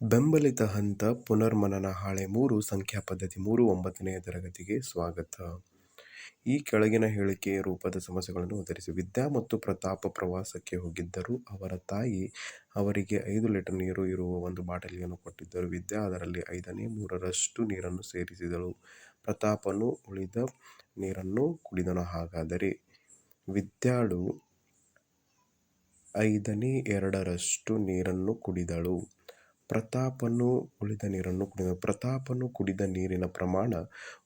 ಬೆಂಬಲಿತ ಹಂತ ಪುನರ್ಮನನ ಹಾಳೆ ಮೂರು, ಸಂಖ್ಯಾ ಪದ್ಧತಿ ಮೂರು, ಒಂಬತ್ತನೆಯ ತರಗತಿಗೆ ಸ್ವಾಗತ. ಈ ಕೆಳಗಿನ ಹೇಳಿಕೆಯ ರೂಪದ ಸಮಸ್ಯೆಗಳನ್ನು ಉತ್ತರಿಸಿ. ವಿದ್ಯಾ ಮತ್ತು ಪ್ರತಾಪ ಪ್ರವಾಸಕ್ಕೆ ಹೋಗಿದ್ದರು ಅವರ ತಾಯಿ ಅವರಿಗೆ ಐದು ಲೀಟರ್ ನೀರು ಇರುವ ಒಂದು ಬಾಟಲಿಯನ್ನು ಕೊಟ್ಟಿದ್ದರು. ವಿದ್ಯಾ ಅದರಲ್ಲಿ ಐದನೇ, ಮೂರರಷ್ಟು ನೀರನ್ನು ಸೇರಿಸಿದಳು. ಪ್ರತಾಪನು ಉಳಿದ ನೀರನ್ನು ಕುಡಿದನು. ಹಾಗಾದರೆ ವಿದ್ಯಾಳು ಐದನೇ, ಎರಡರಷ್ಟು ನೀರನ್ನು ಕುಡಿದಳು. ಪ್ರತಾಪನು ಉಳಿದ ನೀರನ್ನು ಕುಡಿದ, ಪ್ರತಾಪನು ಕುಡಿದ ನೀರಿನ ಪ್ರಮಾಣ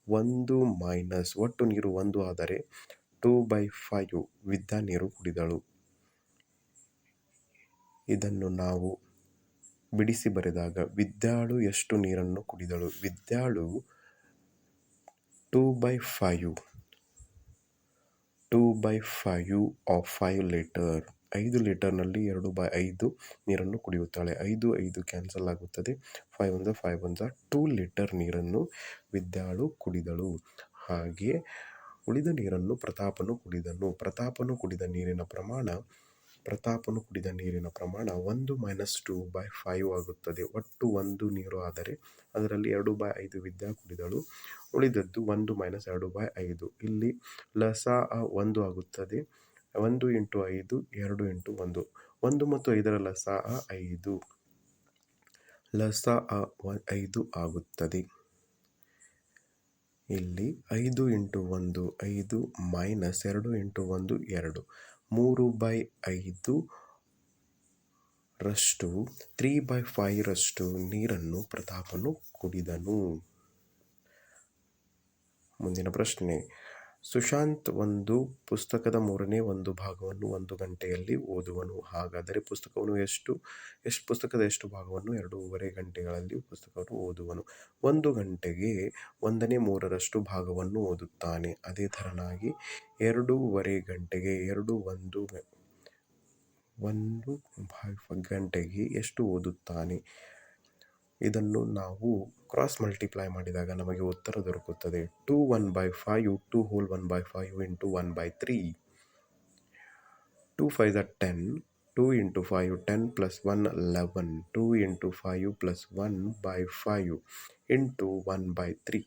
ಒಂದು ಮೈನಸ್ ಒಟ್ಟು ನೀರು ಒಂದು ಆದರೆ ಟೂ ಬೈ ಫೈವ್ ವಿದ್ದ ನೀರು ಕುಡಿದಳು. ಇದನ್ನು ನಾವು ಬಿಡಿಸಿ ಬರೆದಾಗ ವಿದ್ಯಾಳು ಎಷ್ಟು ನೀರನ್ನು ಕುಡಿದಳು? ವಿದ್ಯಾಳು two by five two by five of five litre ಐದು ಲೀಟರ್ನಲ್ಲಿ ಎರಡು ಬೈ ಐದು ನೀರನ್ನು ಕುಡಿಯುತ್ತಾಳೆ. ಐದು ಐದು ಕ್ಯಾನ್ಸಲ್ ಆಗುತ್ತದೆ. ಫೈವ್ ಒಂದು ಫೈವ್ ಒಂದು ಟೂ ಲೀಟರ್ ನೀರನ್ನು ವಿದ್ಯಾಳು ಕುಡಿದಳು. ಹಾಗೆ ಉಳಿದ ನೀರನ್ನು ಪ್ರತಾಪನು ಕುಡಿದನು. ಪ್ರತಾಪನು ಕುಡಿದ ನೀರಿನ ಪ್ರಮಾಣ, ಪ್ರತಾಪನು ಕುಡಿದ ನೀರಿನ ಪ್ರಮಾಣ ಒಂದು ಮೈನಸ್ ಟೂ ಬೈ ಫೈವ್ ಆಗುತ್ತದೆ. ಒಟ್ಟು ಒಂದು ನೀರು ಆದರೆ ಅದರಲ್ಲಿ ಎರಡು ಬೈ ಐದು ವಿದ್ಯಾ ಕುಡಿದಳು. ಉಳಿದದ್ದು ಒಂದು ಮೈನಸ್ ಎರಡು ಬೈ ಐದು. ಇಲ್ಲಿ ಲಸ ಒಂದು ಆಗುತ್ತದೆ. ಒಂದು ಇಂಟು ಐದು, ಎರಡು ಇಂಟು ಒಂದು. ಒಂದು ಮತ್ತು ಐದರ ಲಸ ಐದು. ಲಸ ಐದು ಆಗುತ್ತದೆ. ಇಲ್ಲಿ ಐದು ಇಂಟು ಒಂದು, ಐದು ಮೈನಸ್ ಎರಡು ಇಂಟು ಒಂದು, ಎರಡು. ಮೂರು ಬೈ ಐದು ರಷ್ಟು, ತ್ರೀ ಬೈ ಫೈವ್ ರಷ್ಟು ನೀರನ್ನು ಪ್ರತಾಪನು ಕುಡಿದನು. ಮುಂದಿನ ಪ್ರಶ್ನೆ. ಸುಶಾಂತ್ ಒಂದು ಪುಸ್ತಕದ ಮೂರನೇ ಒಂದು ಭಾಗವನ್ನು ಒಂದು ಗಂಟೆಯಲ್ಲಿ ಓದುವನು. ಹಾಗಾದರೆ ಪುಸ್ತಕವನ್ನು ಎಷ್ಟು ಎಷ್ಟು ಪುಸ್ತಕದ ಎಷ್ಟು ಭಾಗವನ್ನು? ಎರಡೂವರೆ ಗಂಟೆಗಳಲ್ಲಿ ಪುಸ್ತಕವನ್ನು ಓದುವನು. ಒಂದು ಗಂಟೆಗೆ ಒಂದನೇ ಮೂರರಷ್ಟು ಭಾಗವನ್ನು ಓದುತ್ತಾನೆ. ಅದೇ ಥರನಾಗಿ ಎರಡೂವರೆ ಗಂಟೆಗೆ ಎರಡು, ಒಂದು ಒಂದು ಗಂಟೆಗೆ ಎಷ್ಟು ಓದುತ್ತಾನೆ? ಇದನ್ನು ನಾವು ಕ್ರಾಸ್ ಮಲ್ಟಿಪ್ಲೈ ಮಾಡಿದಾಗ ನಮಗೆ ಉತ್ತರ ದೊರಕುತ್ತದೆ. Two one by five two whole one by five into one by three two five the ten two into five ten plus one eleven two into five plus one by five into one by three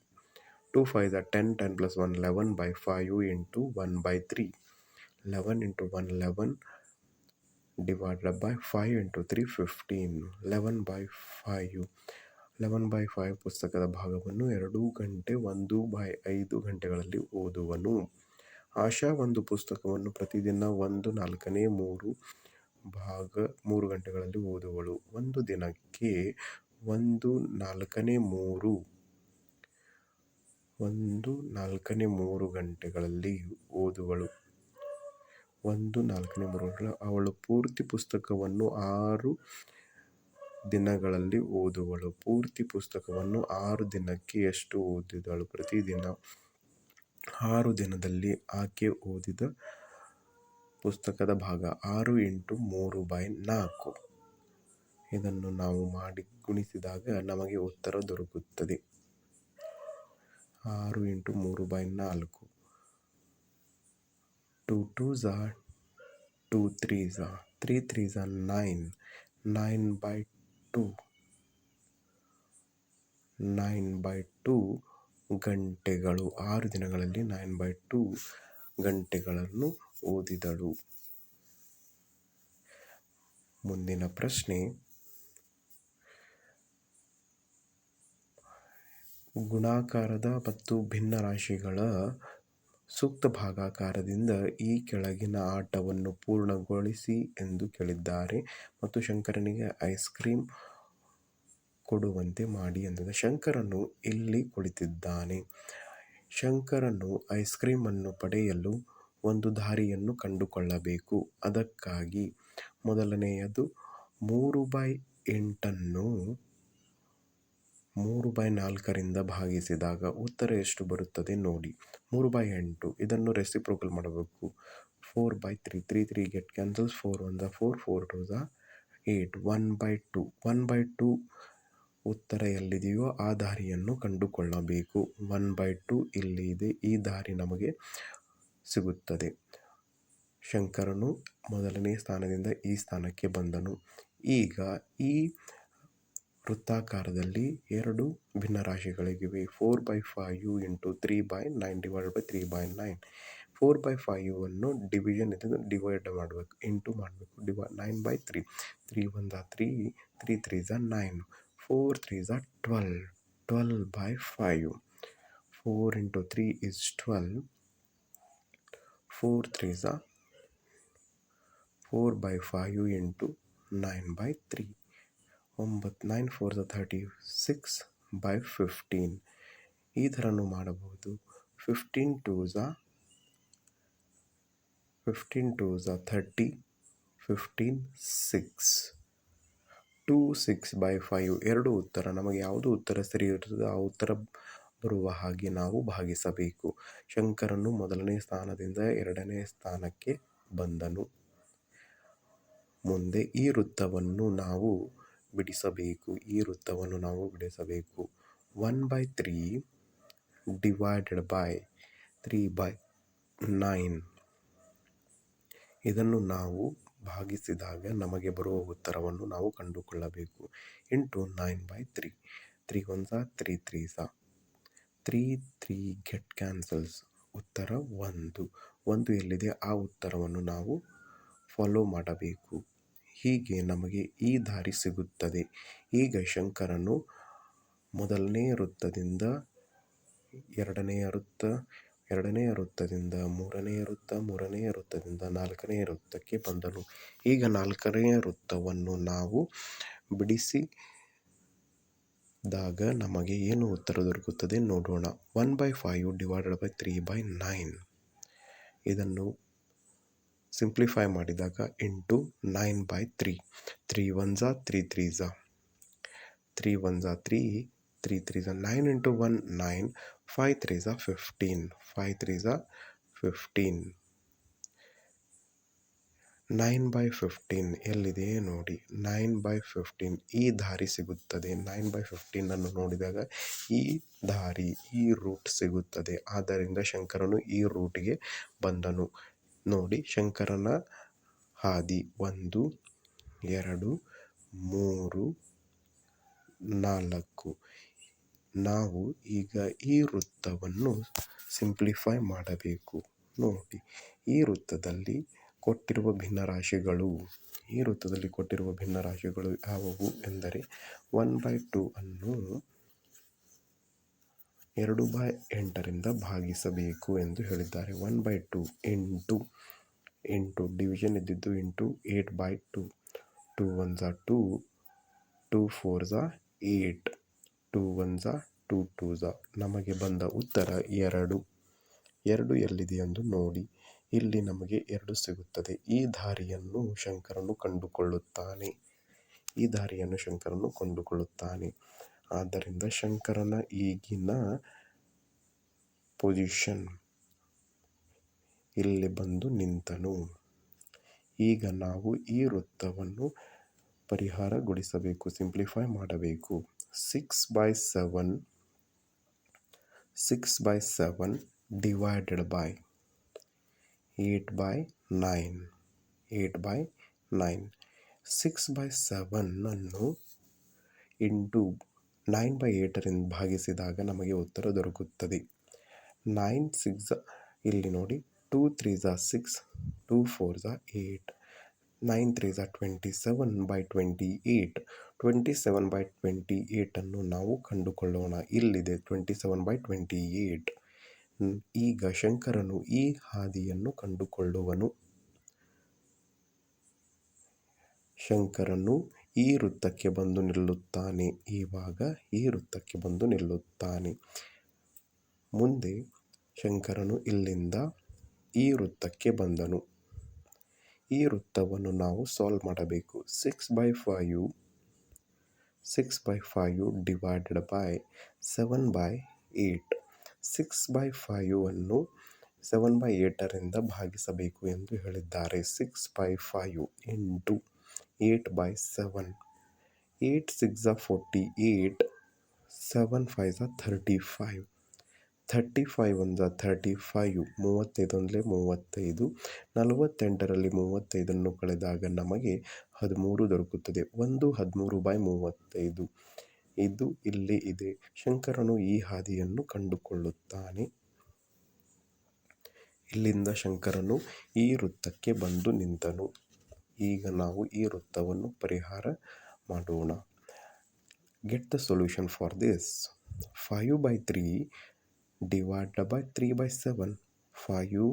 two five the ten ten plus one eleven by five into one by three eleven into one eleven divided by 5 into 3 15 11 by 5 eleven by five ಪುಸ್ತಕದ ಭಾಗವನ್ನು ಎರಡು ಗಂಟೆ ಒಂದು by ಐದು ಗಂಟೆಗಳಲ್ಲಿ ಓದುವನು. ಆಶಾ ಒಂದು ಪುಸ್ತಕವನ್ನು ಪ್ರತಿದಿನ ಒಂದು, ನಾಲ್ಕನೇ, ಮೂರು ಭಾಗ, ಮೂರು ಗಂಟೆಗಳಲ್ಲಿ ಓದುವಳು. ಒಂದು ದಿನಕ್ಕೆ ಒಂದು, ನಾಲ್ಕನೇ, ಮೂರು ಒಂದು, ನಾಲ್ಕನೇ, ಮೂರು ಗಂಟೆಗಳಲ್ಲಿ ಓದುವಳು. ಒಂದು ನಾಲ್ಕನೇ ಮೂರು ಅವಳು ಪೂರ್ತಿ ಪುಸ್ತಕವನ್ನು ಆರು ದಿನಗಳಲ್ಲಿ ಓದುವಳು. ಪೂರ್ತಿ ಪುಸ್ತಕವನ್ನು ಆರು ದಿನಕ್ಕೆ ಎಷ್ಟು ಓದಿದಳು? ಪ್ರತಿದಿನ ಆರು ದಿನದಲ್ಲಿ ಆಕೆ ಓದಿದ ಪುಸ್ತಕದ ಭಾಗ ಆರು ಇಂಟು ಮೂರು ಬೈ ನಾಲ್ಕು. ಇದನ್ನು ನಾವು ಮಾಡಿ ಗುಣಿಸಿದಾಗ ನಮಗೆ ಉತ್ತರ ದೊರಕುತ್ತದೆ. ಆರು ಇಂಟು ಮೂರು ಬೈ ನಾಲ್ಕು. ಟು ಟೂ ಝಾ ಟೂ ತ್ರೀ ಝಾ three three Jha nine nine by two nine by two ಗಂಟೆಗಳು ಆರು ದಿನಗಳಲ್ಲಿ ನೈನ್ ಬೈ ಟು ಗಂಟೆಗಳನ್ನು ಓದಿದಳು. ಮುಂದಿನ ಪ್ರಶ್ನೆ, ಗುಣಾಕಾರದ ಮತ್ತು ಭಿನ್ನರಾಶಿಗಳ ಸೂಕ್ತ ಭಾಗಾಕಾರದಿಂದ ಈ ಕೆಳಗಿನ ಆಟವನ್ನು ಪೂರ್ಣಗೊಳಿಸಿ ಎಂದು ಕೇಳಿದ್ದಾರೆ. ಮತ್ತು ಶಂಕರನಿಗೆ ಐಸ್ ಕ್ರೀಮ್ ಕೊಡುವಂತೆ ಮಾಡಿ ಎಂದಿದೆ ಶಂಕರನು ಇಲ್ಲಿ ಕುಳಿತಿದ್ದಾನೆ. ಶಂಕರನು ಐಸ್ ಕ್ರೀಮನ್ನು ಪಡೆಯಲು ಒಂದು ದಾರಿಯನ್ನು ಕಂಡುಕೊಳ್ಳಬೇಕು. ಅದಕ್ಕಾಗಿ ಮೊದಲನೆಯದು ಮೂರು ಬೈ ಎಂಟನ್ನು ಮೂರು ಬೈ ನಾಲ್ಕರಿಂದ ಭಾಗಿಸಿದಾಗ ಉತ್ತರ ಎಷ್ಟು ಬರುತ್ತದೆ ನೋಡಿ. ಮೂರು ಬೈ ಎಂಟು. ಇದನ್ನು ರೆಸಿಪ್ರೋಕಲ್ ಮಾಡಬೇಕು. Four by three three three get cancels four one the four four two the eight one by two one by two ಉತ್ತರ ಎಲ್ಲಿದೆಯೋ ಆ ದಾರಿಯನ್ನು ಕಂಡುಕೊಳ್ಳಬೇಕು. ಒನ್ ಬೈ ಟು ಇಲ್ಲಿ ಇದೆ ಈ ದಾರಿ ನಮಗೆ ಸಿಗುತ್ತದೆ. ಶಂಕರನು ಮೊದಲನೇ ಸ್ಥಾನದಿಂದ ಈ ಸ್ಥಾನಕ್ಕೆ ಬಂದನು. ಈಗ ಈ ವೃತ್ತಾಕಾರದಲ್ಲಿ ಎರಡು ಭಿನ್ನರಾಶಿಗಳಿವೆ four by five into three by nine divide by three by nine. Four by five ಅನ್ನು ಡಿವಿಷನ್ ಇದನ್ನು ಡಿವೈಡ್ ಮಾಡಬೇಕು. ಇಂಟು ಮಾಡಬೇಕು. Divide nine by three. Three Jha three three three ಝ nine. Four three ಝ twelve. Twelve by five. Four into three is twelve. Four three ಝ four by five into nine by three. ಒಂಬತ್ತು nine four ಝ thirty six by fifteen ಈ ಥರನೂ ಮಾಡಬಹುದು fifteen two fifteen two thirty fifteen six two six by five ಎರಡು ಉತ್ತರ ನಮಗೆ ಯಾವುದು ಉತ್ತರ ಸರಿ ಇರುತ್ತದೆ ಆ ಉತ್ತರ ಬರುವ ಹಾಗೆ ನಾವು ಭಾಗಿಸಬೇಕು ಶಂಕರನು ಮೊದಲನೇ ಸ್ಥಾನದಿಂದ ಎರಡನೇ ಸ್ಥಾನಕ್ಕೆ ಬಂದನು ಮುಂದೆ ಈ ವೃತ್ತವನ್ನು ನಾವು ಬಿಡಿಸಬೇಕು, ಈ ವೃತ್ತವನ್ನು ನಾವು ಬಿಡಿಸಬೇಕು. One by three divided by three by nine. ಇದನ್ನು ನಾವು ಭಾಗಿಸಿದಾಗ ನಮಗೆ ಬರುವ ಉತ್ತರವನ್ನು ನಾವು ಕಂಡುಕೊಳ್ಳಬೇಕು. Into nine by three. Three one saw, three three saw. Three three get cancels. ಉತ್ತರ ಒಂದು. ಒಂದು ಎಲ್ಲಿದೆ? ಆ ಉತ್ತರವನ್ನು ನಾವು ಫಾಲೋ ಮಾಡಬೇಕು. ಹೀಗೆ ನಮಗೆ ಈ ದಾರಿ ಸಿಗುತ್ತದೆ. ಈಗ ಶಂಕರನು ಮೊದಲನೇ ವೃತ್ತದಿಂದ ಎರಡನೆಯ ವೃತ್ತ ಎರಡನೆಯ ವೃತ್ತದಿಂದ ಮೂರನೆಯ ವೃತ್ತ ಮೂರನೆಯ ವೃತ್ತದಿಂದ ನಾಲ್ಕನೆಯ ವೃತ್ತಕ್ಕೆ ಬಂದನು. ಈಗ ನಾಲ್ಕನೆಯ ವೃತ್ತವನ್ನು ನಾವು ಬಿಡಿಸಿ ದಾಗ ನಮಗೆ ಏನು ಉತ್ತರ ದೊರಕುತ್ತದೆ ನೋಡೋಣ. One by five divided by three by nine. ಇದನ್ನು ಸಿಂಪ್ಲಿಫೈ ಮಾಡಿದಾಗ into nine by three three one Jha three three ಝಾ ತ್ರೀ ಒನ್ ಝಾ three three three Jha nine into one nine five three Jha fifteen five three ಝಾ fifteen nine by fifteen ಎಲ್ಲಿದೆ ನೋಡಿ. Nine by fifteen ಈ ದಾರಿ ಸಿಗುತ್ತದೆ. ನೈನ್ ಬೈ ಫಿಫ್ಟೀನನ್ನು ನೋಡಿದಾಗ ಈ ದಾರಿ, ಈ ರೂಟ್ ಸಿಗುತ್ತದೆ. ಆದ್ದರಿಂದ ಶಂಕರನು ಈ ರೂಟ್ಗೆ ಬಂದನು. ನೋಡಿ, ಶಂಕರನ ಹಾದಿ ಒಂದು, ಎರಡು, ಮೂರು, ನಾಲ್ಕು. ನಾವು ಈಗ ಈ ವೃತ್ತವನ್ನು ಸಿಂಪ್ಲಿಫೈ ಮಾಡಬೇಕು. ನೋಡಿ, ಈ ವೃತ್ತದಲ್ಲಿ ಕೊಟ್ಟಿರುವ ಭಿನ್ನರಾಶಿಗಳು, ಈ ವೃತ್ತದಲ್ಲಿ ಕೊಟ್ಟಿರುವ ಭಿನ್ನರಾಶಿಗಳು ಯಾವುವು ಎಂದರೆ ಒನ್ ಬೈ ಟೂ ಅನ್ನು ಎರಡು ಬೈ ಎಂಟರಿಂದ ಭಾಗಿಸಬೇಕು ಎಂದು ಹೇಳಿದ್ದಾರೆ. ಒನ್ ಬೈ ಟು ಎಂಟು ಎಂಟು ಡಿವಿಷನ್ ಇದ್ದಿದ್ದು into eight by two. Two one Jha two two four ಝಾ ಏಟ್, ಟು ಒನ್ ಝಾ ಟು ಟೂ ಝಾ. ನಮಗೆ ಬಂದ ಉತ್ತರ ಎರಡು. ಎರಡು ಎಲ್ಲಿದೆ ಎಂದು ನೋಡಿ. ಇಲ್ಲಿ ನಮಗೆ ಎರಡು ಸಿಗುತ್ತದೆ. ಈ ದಾರಿಯನ್ನು ಶಂಕರನು ಕಂಡುಕೊಳ್ಳುತ್ತಾನೆ. ಈ ದಾರಿಯನ್ನು ಶಂಕರನು ಕಂಡುಕೊಳ್ಳುತ್ತಾನೆ. ಆದ್ದರಿಂದ ಶಂಕರನ ಈಗಿನ ಪೊಸಿಷನ್ ಇಲ್ಲಿ ಬಂದು ನಿಂತನು. ಈಗ ನಾವು ಈ ವೃತ್ತವನ್ನು ಪರಿಹಾರಗೊಳಿಸಬೇಕು ಸಿಂಪ್ಲಿಫೈ ಮಾಡಬೇಕು. Six by seven six by seven divided by eight by nine eight by nine six by ಸೆವೆನ್ನನ್ನು into nine by ಏಟರಿಂದ ಭಾಗಿಸಿದಾಗ ನಮಗೆ ಉತ್ತರ ದೊರಕುತ್ತದೆ. ನೈನ್ ಸಿಕ್ಸ್ ಇಲ್ಲಿ ನೋಡಿ, ಟೂ ತ್ರೀ ಝಾ ಸಿಕ್ಸ್, ಟೂ ಫೋರ್ ಝಾ eight, nine three Jha twenty seven by twenty eight twenty seven by twenty ಏಯ್ಟನ್ನು ನಾವು ಕಂಡುಕೊಳ್ಳೋಣ. ಇಲ್ಲಿದೆ twenty seven by twenty eight ಈಗ ಶಂಕರನು ಈ ಹಾದಿಯನ್ನು ಕಂಡುಕೊಳ್ಳುವನು. ಶಂಕರನು ಈ ವೃತ್ತಕ್ಕೆ ಬಂದು ನಿಲ್ಲುತ್ತಾನೆ. ಇವಾಗ ಈ ವೃತ್ತಕ್ಕೆ ಬಂದು ನಿಲ್ಲುತ್ತಾನೆ. ಮುಂದೆ ಶಂಕರನು ಇಲ್ಲಿಂದ ಈ ವೃತ್ತಕ್ಕೆ ಬಂದನು. ಈ ವೃತ್ತವನ್ನು ನಾವು ಸಾಲ್ವ್ ಮಾಡಬೇಕು. Six by five six by five divided by seven by eight six by five ಅನ್ನು ಸೆವೆನ್ ಬೈ ಏಟರಿಂದ ಭಾಗಿಸಬೇಕು ಎಂದು ಹೇಳಿದ್ದಾರೆ. Six by five into eight by seven eight six forty eight seven five ಝ thirty five thirty five ಒಂದ thirty five ಮೂವತ್ತೈದು. ಒಂದಲೇ ಮೂವತ್ತೈದು ನಲವತ್ತೆಂಟರಲ್ಲಿ ಮೂವತ್ತೈದನ್ನು ಕಳೆದಾಗ ನಮಗೆ ಹದಿಮೂರು ದೊರಕುತ್ತದೆ. ಒಂದು ಹದಿಮೂರು ಬೈ ಮೂವತ್ತೈದು. ಇದು ಇಲ್ಲಿ ಇದೆ. ಶಂಕರನು ಈ ಹಾದಿಯನ್ನು ಕಂಡುಕೊಳ್ಳುತ್ತಾನೆ. ಇಲ್ಲಿಂದ ಶಂಕರನು ಈ ವೃತ್ತಕ್ಕೆ ಬಂದು ನಿಂತನು. ಈಗ ನಾವು ಈ ವೃತ್ತವನ್ನು ಪರಿಹಾರ ಮಾಡೋಣ. Get the solution for this five by three divide by three by seven five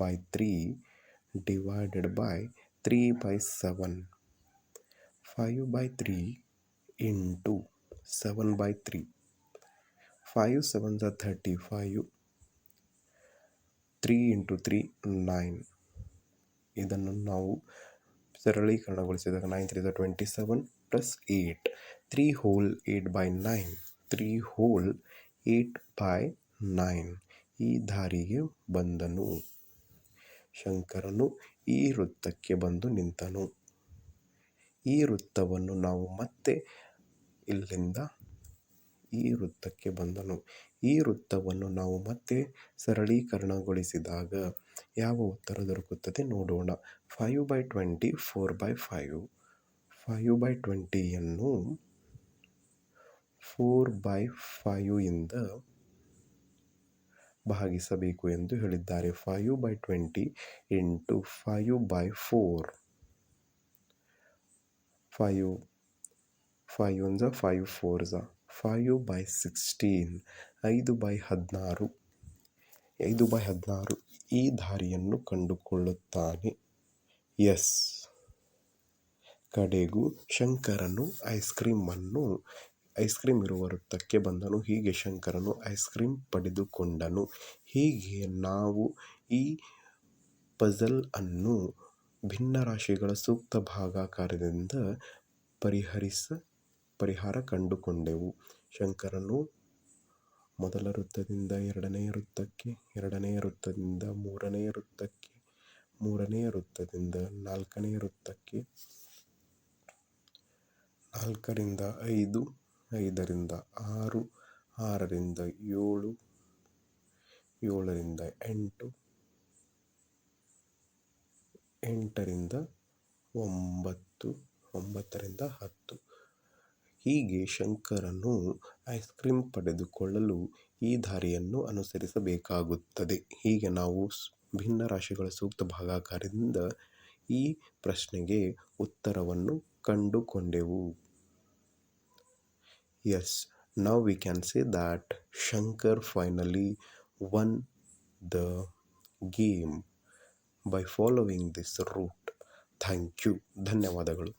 by three divided by three by seven five by three into seven by three five seven ಝ thirty five three into three nine ಇದನ್ನು ನಾವು ಸರಳೀಕರಣಗೊಳಿಸಿದಾಗ nine three twenty seven plus eight three whole eight by nine three whole eight by nine ಈ ದಾರಿಗೆ ಬಂದನು. ಶಂಕರನು ಈ ವೃತ್ತಕ್ಕೆ ಬಂದು ನಿಂತನು. ಈ ವೃತ್ತವನ್ನು ನಾವು ಮತ್ತೆ ಇಲ್ಲಿಂದ ಈ ವೃತ್ತಕ್ಕೆ ಬಂದನು. ಈ ವೃತ್ತವನ್ನು ನಾವು ಮತ್ತೆ ಸರಳೀಕರಣಗೊಳಿಸಿದಾಗ ಯಾವ ಉತ್ತರ ದೊರಕುತ್ತದೆ ನೋಡೋಣ. Five by twenty four by five five by ಟ್ವೆಂಟಿಯನ್ನು four by five ಇಂದ ಭಾಗಿಸಬೇಕು ಎಂದು ಹೇಳಿದ್ದಾರೆ. Five by twenty into five by four five five one ಝ five four ಝ ಫೈವ್ ಬೈ ಸಿಕ್ಸ್ಟೀನ್ ಐದು ಬೈ ಹದಿನಾರು. ಐದು ಬೈ ಹದಿನಾರು. ಈ ದಾರಿಯನ್ನು ಕಂಡುಕೊಳ್ಳುತ್ತಾನೆ. ಎಸ್. ಕಡೆಗೂ ಶಂಕರನು ಐಸ್ ಕ್ರೀಮನ್ನು ಐಸ್ ಕ್ರೀಮ್ ಇರುವ ವೃತ್ತಕ್ಕೆ ಬಂದನು. ಹೀಗೆ ಶಂಕರನು ಐಸ್ ಕ್ರೀಮ್ ಪಡೆದುಕೊಂಡನು. ಹೀಗೆ ನಾವು ಈ ಪಜಲ್ ಅನ್ನು ಭಿನ್ನರಾಶಿಗಳ ಸೂಕ್ತ ಭಾಗಾಕಾರದಿಂದ ಪರಿಹರಿಸ, ಪರಿಹಾರ ಕಂಡುಕೊಂಡೆವು. ಶಂಕರನು ಮೊದಲ ವೃತ್ತದಿಂದ ಎರಡನೆಯ ವೃತ್ತಕ್ಕೆ ಎರಡನೆಯ ವೃತ್ತದಿಂದ ಮೂರನೆಯ ವೃತ್ತಕ್ಕೆ ಮೂರನೆಯ ವೃತ್ತದಿಂದ ನಾಲ್ಕನೆಯ ವೃತ್ತಕ್ಕೆ, ನಾಲ್ಕರಿಂದ ಐದು, ಐದರಿಂದ ಆರು, ಆರರಿಂದ ಏಳು, ಏಳರಿಂದ ಎಂಟು, ಎಂಟರಿಂದ ಒಂಬತ್ತು, ಒಂಬತ್ತರಿಂದ ಹತ್ತು. ಹೀಗೆ ಶಂಕರನು ಐಸ್ ಕ್ರೀಮ್ ಪಡೆದುಕೊಳ್ಳಲು ಈ ದಾರಿಯನ್ನು ಅನುಸರಿಸಬೇಕಾಗುತ್ತದೆ. ಹೀಗೆ ನಾವು ಭಿನ್ನ ರಾಶಿಗಳ ಸೂಕ್ತ ಭಾಗಾಕಾರದಿಂದ ಈ ಪ್ರಶ್ನೆಗೆ ಉತ್ತರವನ್ನು ಕಂಡುಕೊಂಡೆವು. As now we can say that Shankar finally won the game by following this route thank you ಧನ್ಯವಾದಗಳು.